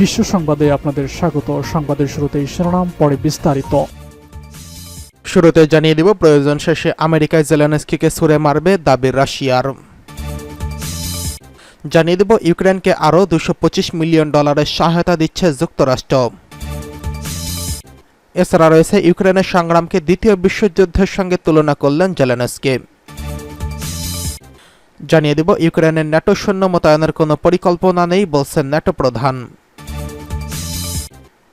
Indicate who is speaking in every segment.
Speaker 1: বিশ্ব সংবাদে আপনাদের স্বাগত। সংবাদের শুরুতেই শিরোনাম, পরে বিস্তারিত।
Speaker 2: শুরুতে জানিয়ে দিব, প্রয়োজন শেষে আমেরিকায় জেলেনস্কিকে ছুড়ে মারবে দাবি রাশিয়ার। জানিয়ে দেব, ইউক্রেনকে আরও দুশো মিলিয়ন ডলারের সহায়তা দিচ্ছে যুক্তরাষ্ট্র। এছাড়া রয়েছে, ইউক্রেনের সংগ্রামকে দ্বিতীয় বিশ্বযুদ্ধের সঙ্গে তুলনা করলেন জেলেনস্কি। জানিয়ে দেব, ইউক্রেনের ন্যাটো সৈন্য মোতায়েনের কোনো পরিকল্পনা নেই বলছেন ন্যাটো প্রধান।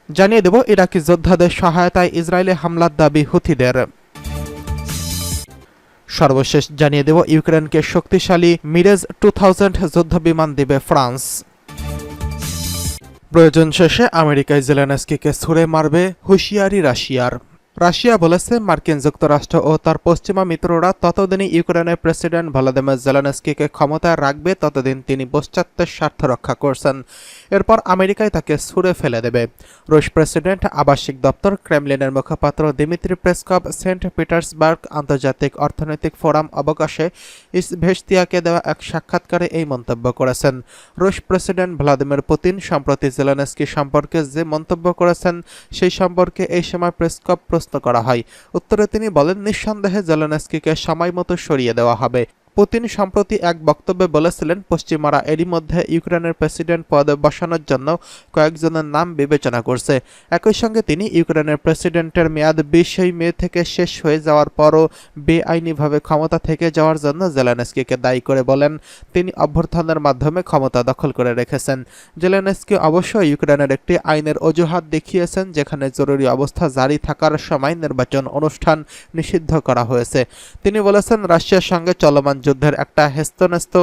Speaker 2: জানিয়ে দেব ইরাকি যোদ্ধাদের সহায়তায় ইসরায়েলে হামলার দাবি হুথিদের। সর্বশেষ জানিয়ে দেব ইউক্রেনকে শক্তিশালী মিরেজ টু থাউজেন্ড যুদ্ধ বিমান দেবে ফ্রান্স। প্রয়োজন শেষে আমেরিকায় জেলেনস্কিকে ছুড়ে মারবে হুঁশিয়ারি রাশিয়ার। রাশিয়া বলেছে, মার্কিন যুক্তরাষ্ট্র ও তার পশ্চিমা মিত্ররা ততদিনই ইউক্রেনের প্রেসিডেন্ট ভলাদিমির জেলেনস্কিকে ক্ষমতায় রাখবে, ততদিন তিনি পশ্চাত্যের স্বার্থ রক্ষা করছেন। এরপর আমেরিকায় তাকে ছুড়ে ফেলে দেবে। রুশ প্রেসিডেন্ট, আবাসিক দপ্তর, ক্রেমলিনের মুখপাত্র দিমিত্রি প্রেসকভ সেন্ট পিটার্সবার্গ আন্তর্জাতিক অর্থনৈতিক ফোরাম অবকাশে ইসভেস্তিয়াকে দেওয়া এক সাক্ষাৎকারে এই মন্তব্য করেছেন। রুশ প্রেসিডেন্ট ভ্লাদিমির পুতিন, সম্প্রতি জেলেনস্কি সম্পর্কে যে মন্তব্য করেছেন, সেই সম্পর্কে এই সময় প্রেসকভ প্রশ্ন করা হয়। উত্তরে তিনি বলেন নিঃসন্দেহে জেলেনস্কিকে সময় মতো সরিয়ে দেওয়া হবে। পুতিন সম্প্রতি এক বক্তব্যে বলেছিলেন, পশ্চিমারা এরই মধ্যে ইউক্রেনের প্রেসিডেন্ট পদে বসানোর জন্য কয়েকজনের নাম বিবেচনা করছে। একই সঙ্গে তিনি ইউক্রেনের প্রেসিডেন্টের মেয়াদ বিশই মে থেকে শেষ হয়ে যাওয়ার পরও বেআইনিভাবে ক্ষমতা থেকে যাওয়ার জন্য জেলেনস্কিকে দায়ী করে বলেন, তিনি অভ্যর্থনের মাধ্যমে ক্ষমতা দখল করে রেখেছেন। জেলেনস্কি অবশ্য ইউক্রেনের একটি আইনের অজুহাত দেখিয়েছেন, যেখানে জরুরি অবস্থা জারি থাকার সময় নির্বাচন অনুষ্ঠান নিষিদ্ধ করা হয়েছে। তিনি বলেছেন, রাশিয়ার সঙ্গে চলমান যুদ্ধের একটা হেস্তনেস্ত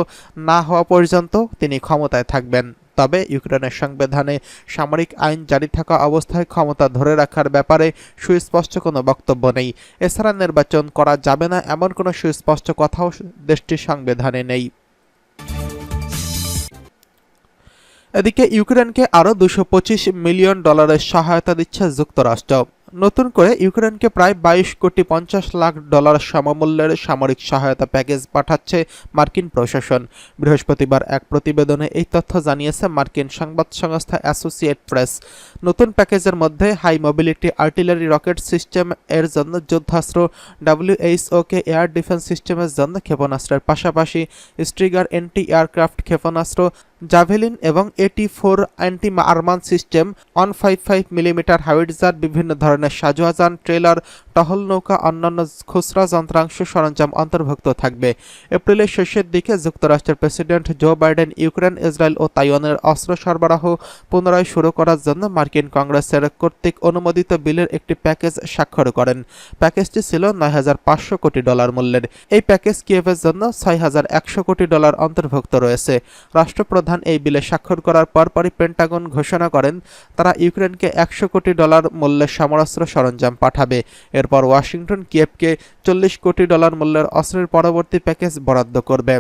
Speaker 2: না হওয়া পর্যন্ত তিনি ক্ষমতায় থাকবেন। তবে ইউক্রেনের সংবিধানে সামরিক আইন জারি থাকা অবস্থায় ক্ষমতা ধরে রাখার ব্যাপারে সুস্পষ্ট কোনো বক্তব্য নেই। এছাড়া নির্বাচন করা যাবে না এমন কোনো সুস্পষ্ট কথাও দেশটির সংবিধানে নেই। এদিকে ইউক্রেনকে আরও দুশো মিলিয়ন ডলারের সহায়তা দিচ্ছে যুক্তরাষ্ট্র। নতুন করে ইউক্রেনকে প্রায় বাইশ কোটি পঞ্চাশ লাখ ডলার সমমূল্যের সামরিক সহায়তা প্যাকেজ পাঠাচ্ছে মার্কিন প্রশাসন। বৃহস্পতিবার এক প্রতিবেদনে এই তথ্য জানিয়েছে মার্কিন সংবাদ সংস্থা অ্যাসোসিয়েট প্রেস। নতুন প্যাকেজের মধ্যে high mobility artillery rocket system এর জন্য যুদ্ধাস্ত্র ডাব্লিউএইচওকে এয়ার ডিফেন্স সিস্টেমের জন্য ক্ষেপণাস্ত্রের পাশাপাশি স্ট্রিগার এন্টি এয়ারক্রাফট ক্ষেপণাস্ত্র, জাভেলিন এবং AT four anti armour system one five five millimetre howitzer বিভিন্ন ধরনের সাজোয়াজান ট্রেলার টহল নৌকা অন্যান্য খুচরা যন্ত্রাংশ সরঞ্জাম অন্তর্ভুক্ত থাকবে। এপ্রিলের শেষের দিকে যুক্তরাষ্ট্রের president Joe Biden Ukraine, Israel ও তাইওয়ানের অস্ত্র সরবরাহ পুনরায় শুরু করার জন্য মার্কিন কংগ্রেসের কর্তৃক অনুমোদিত বিলের একটি প্যাকেজ স্বাক্ষর করেন। প্যাকেজটি ছিল নয় হাজার পাঁচশো কোটি ডলার মূল্যের। এই প্যাকেজ কিয়েভের জন্য ছয় হাজার একশো কোটি ডলার অন্তর্ভুক্ত রয়েছে। রাষ্ট্রপ্রধান এই বিলে স্বাক্ষর করার পরপরই পেন্টাগন ঘোষণা করেন, তারা ইউক্রেনকে একশো কোটি ডলার মূল্যের সমরাস্ত্র সরঞ্জাম পাঠাবে। এরপর ওয়াশিংটন কিয়েভকে চল্লিশ কোটি ডলার মূল্যের অস্ত্রের পরবর্তী প্যাকেজ বরাদ্দ করবে।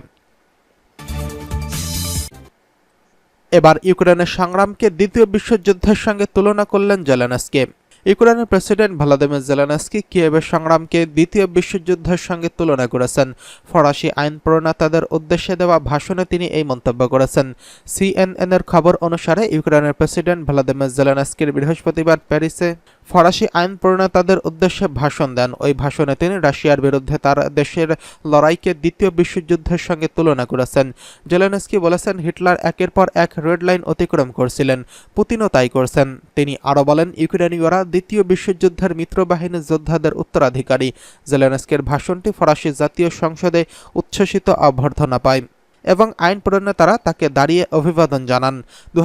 Speaker 2: এবার ইউক্রেনের সংগ্রামকে দ্বিতীয় বিশ্বযুদ্ধের সঙ্গে তুলনা করলেন জেলেনস্কি। ইউক্রেনের প্রেসিডেন্ট ভলাদিমির জেলেনস্কি কিয়েভের সংগ্রামকে দ্বিতীয় বিশ্বযুদ্ধের সঙ্গে তুলনা করেছেন। ফরাসি আইন প্রণেতাদের উদ্দেশ্যে দেওয়া ভাষণে তিনি এই মন্তব্য করেছেন। সিএনএনের খবর অনুসারে ইউক্রেনের প্রেসিডেন্ট ভলাদিমির জেলেনস্কির বৃহস্পতিবার প্যারিসে ফরাসি আইন প্রণেতাদের উদ্দেশ্যে ভাষণ দেন। ওই ভাষণে তিনি রাশিয়ার বিরুদ্ধে তার দেশের লড়াইকে দ্বিতীয় বিশ্বযুদ্ধের সঙ্গে তুলনা করেছেন। জেলেনস্কি বলেছেন, হিটলার একের পর এক রেড লাইন অতিক্রম করছিলেন। পুতিনও তাই করছেন। তিনি আরও বলেন, ইউক্রেনীয়রা দ্বিতীয় বিশ্বযুদ্ধের মিত্রবাহিনীর যোদ্ধাদের উত্তরাধিকারী। জেলেনস্কির ভাষণটি ফরাসি জাতীয় সংসদে উচ্ছ্বসিত অভ্যর্থনা পায়। এবং আইন প্রণেতারা তাকে দাঁড়িয়ে অভিবাদন জানান। দু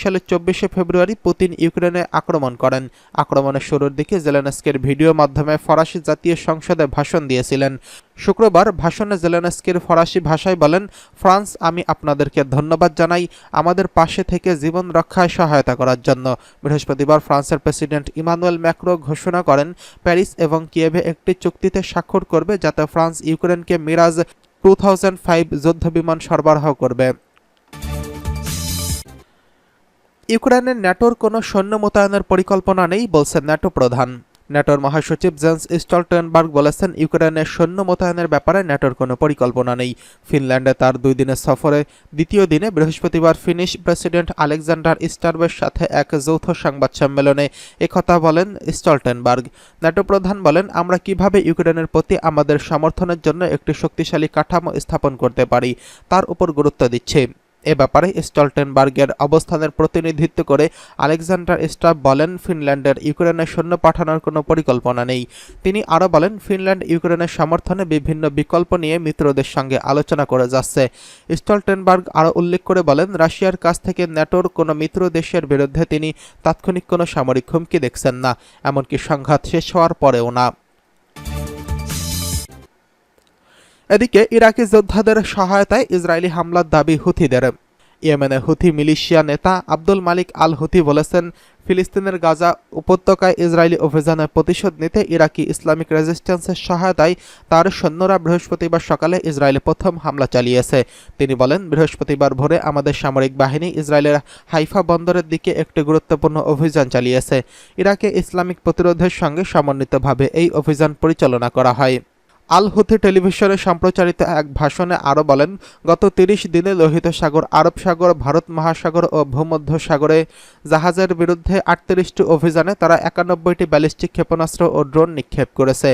Speaker 2: সালের চব্বিশে ফেব্রুয়ারি পুতিন ইউক্রেনে আক্রমণ করেন। আক্রমণের শুরুর দিকে জেলেনস্কের ভিডিও মাধ্যমে ফরাসি জাতীয় সংসদে ভাষণ দিয়েছিলেন। শুক্রবার ভাষণে জেলেনস্কির ফরাসি ভাষায় বলেন, ফ্রান্স, আমি আপনাদেরকে ধন্যবাদ জানাই। আমাদের পাশে থেকে জীবন রক্ষায় সহায়তা করার জন্য। বৃহস্পতিবার ফ্রান্সের প্রেসিডেন্ট ইমানুয়েল ম্যাক্রো ঘোষণা করেন, প্যারিস এবং কিয়েভে একটি চুক্তিতে স্বাক্ষর করবে যাতে ফ্রান্স ইউক্রেনকে মিরাজ টু থাউজেন্ড ফাইভ যুদ্ধ বিমান সরবরাহ করবে। ইউক্রেনের ন্যাটোর কোনো সৈন্য মোতায়েনের পরিকল্পনা নেই বলছেন ন্যাটো প্রধান। ন্যাটোর মহাসচিব জেন্স স্টলটেনবার্গ বলেছেন ইউক্রেনের সৈন্য মোতায়েনের ব্যাপারে ন্যাটোর কোনো পরিকল্পনা নেই। ফিনল্যান্ডে তার দুই দিনের সফরে দ্বিতীয় দিনে বৃহস্পতিবার ফিনিশ প্রেসিডেন্ট আলেকজান্ডার স্টারবের সাথে এক যৌথ সংবাদ সম্মেলনে একথা বলেন স্টলটেনবার্গ। ন্যাটো প্রধান বলেন, আমরা কীভাবে ইউক্রেনের প্রতি আমাদের সমর্থনের জন্য একটি শক্তিশালী কাঠামো স্থাপন করতে পারি, তার উপর গুরুত্ব দিচ্ছে। এ ব্যাপারে স্টলটেনবার্গের অবস্থানের প্রতিনিধিত্ব করে আলেকজান্ডার স্টাফ বলেন, ফিনল্যান্ডের ইউক্রেনে সৈন্য পাঠানোর কোনো পরিকল্পনা নেই। তিনি আরও বলেন, ফিনল্যান্ড ইউক্রেনের সমর্থনে বিভিন্ন বিকল্প নিয়ে মিত্রদের সঙ্গে আলোচনা করে যাচ্ছে। স্টলটেনবার্গ আরও উল্লেখ করে বলেন, রাশিয়ার কাছ থেকে ন্যাটোর কোনো মিত্র দেশের বিরুদ্ধে তিনি তাৎক্ষণিক কোনো সামরিক হুমকি দেখছেন না, এমনকি সংঘাত শেষ হওয়ার পরেও না। এদিকে ইরাকি যোদ্ধাদের সহায়তায় ইসরায়েলি হামলার দাবি হুথিদের। ইয়েমেনের হুথি মিলিশিয়া নেতা আব্দুল মালিক আল হুথি বলেছেন, ফিলিস্তিনের গাজা উপত্যকায় ইসরায়েলি অভিযানের প্রতিশোধ নিতে ইরাকি ইসলামিক রেজিস্ট্যান্সের সহায়তায় তার সৈন্যরা বৃহস্পতিবার সকালে ইসরায়েলে প্রথম হামলা চালিয়েছে। তিনি বলেন, বৃহস্পতিবার ভোরে আমাদের সামরিক বাহিনী ইসরায়েলের হাইফা বন্দরের দিকে একটি গুরুত্বপূর্ণ অভিযান চালিয়েছে। ইরাকে ইসলামিক প্রতিরোধের সঙ্গে সমন্বিতভাবে এই অভিযান পরিচালনা করা হয়। আল হুথি টেলিভিশনে সম্প্রচারিত এক ভাষণে আরও বলেন, গত তিরিশ দিনে লোহিত সাগর, আরব সাগর, ভারত মহাসাগর ও ভূমধ্য সাগরে জাহাজের বিরুদ্ধে আটত্রিশটি অভিযানে তারা একানব্বইটি ব্যালিস্টিক ক্ষেপণাস্ত্র ও ড্রোন নিক্ষেপ করেছে।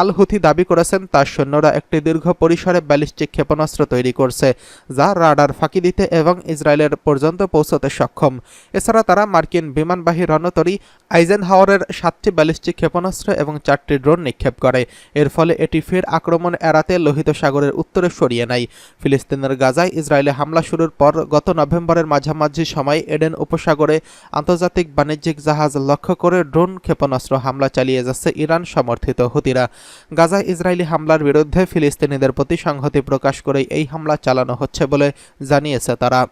Speaker 2: আল হুথি দাবি করেছেন, তার সৈন্যরা একটি দীর্ঘ পরিসরে ব্যালিস্টিক ক্ষেপণাস্ত্র তৈরি করছে, যা রাডার ফাঁকি দিতে এবং ইসরায়েলের পর্যন্ত পৌঁছতে সক্ষম। এছাড়া তারা মার্কিন বিমানবাহী রণতরী আইজেনহাওয়ারের সাতটি ব্যালিস্টিক ক্ষেপণাস্ত্র এবং চারটি ড্রোন নিক্ষেপ করে। এর ফলে এটি ফের আক্রমণ এড়াতে লোহিত সাগরের উত্তরে সরিয়ে নেয়। ফিলিস্তিনের গাজায় ইসরায়েলে হামলা শুরুর পর গত নভেম্বরের মাঝামাঝি সময় এডেন উপসাগরে আন্তর্জাতিক বাণিজ্যিক জাহাজ লক্ষ্য করে ড্রোন ক্ষেপণাস্ত্র হামলা চালিয়ে যাচ্ছে ইরান সমর্থিত হুতিরা। গাজায় ইসরায়েলি হামলার বিরুদ্ধে ফিলিস্তিনিদের প্রতি সংহতি প্রকাশ করে এই হামলা চালানো হচ্ছে বলে জানিয়েছে তারা।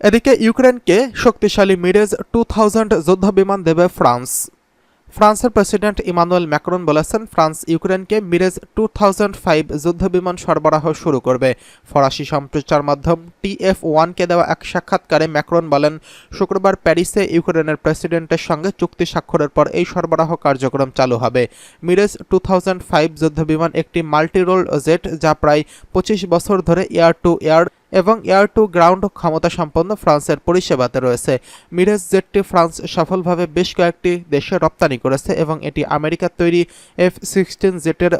Speaker 2: এদিকে ইউক্রেনকে শক্তিশালী মিরেজ টু থাউজেন্ড যুদ্ধবিমান দেবে ফ্রান্স। ফ্রান্সের প্রেসিডেন্ট ইমানুয়েল ম্যাক্রন বলেছেন, ফ্রান্স ইউক্রেনকে মিরেজ টু থাউজেন্ড ফাইভ যুদ্ধবিমান সরবরাহ শুরু করবে। ফরাসি সম্প্রচার মাধ্যম টিএফ ওয়ানকে দেওয়া এক সাক্ষাৎকারে ম্যাক্রন বলেন, শুক্রবার প্যারিসে ইউক্রেনের প্রেসিডেন্টের সঙ্গে চুক্তি স্বাক্ষরের পর এই সরবরাহ কার্যক্রম চালু হবে। মিরেজ টু থাউজেন্ড ফাইভ যুদ্ধবিমান একটি মাল্টিরোল জেট যা প্রায় পঁচিশ বছর ধরে এয়ার টু এয়ার এবং এয়ার টু গ্রাউন্ড ক্ষমতা সম্পন্ন ফ্রান্সের পরিষেবাতে রয়েছে। মিরেজ জেটটি ফ্রান্স সফলভাবে বেশ কয়েকটি দেশে রপ্তানি করেছে এবং এটি আমেরিকার তৈরি এফ সিক্সটিন জেটের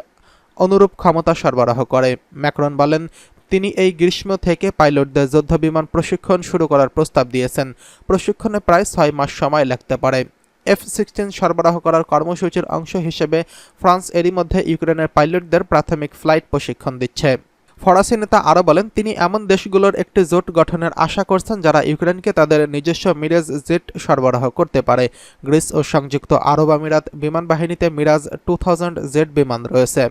Speaker 2: অনুরূপ ক্ষমতা সরবরাহ করে। ম্যাক্রন বলেন, তিনি এই গ্রীষ্ম থেকে পাইলটদের যুদ্ধ বিমান প্রশিক্ষণ শুরু করার প্রস্তাব দিয়েছেন। প্রশিক্ষণে প্রায় ছয় মাস সময় লাগতে পারে। এফ সিক্সটিন সরবরাহ করার কর্মসূচির অংশ হিসেবে ফ্রান্স এরই মধ্যে ইউক্রেনের পাইলটদের প্রাথমিক ফ্লাইট প্রশিক্ষণ দিচ্ছে। ফরাসি নেতা আরও বলেন, তিনি এমন দেশগুলোর একটি জোট গঠনের আশা করছেন যারা ইউক্রেনকে তাদের নিজস্ব মিরাজ জেট সরবরাহ করতে পারে। গ্রিস ও সংযুক্ত আরব আমিরাত বিমান বাহিনীতে মিরাজ টু জেট বিমান রয়েছে।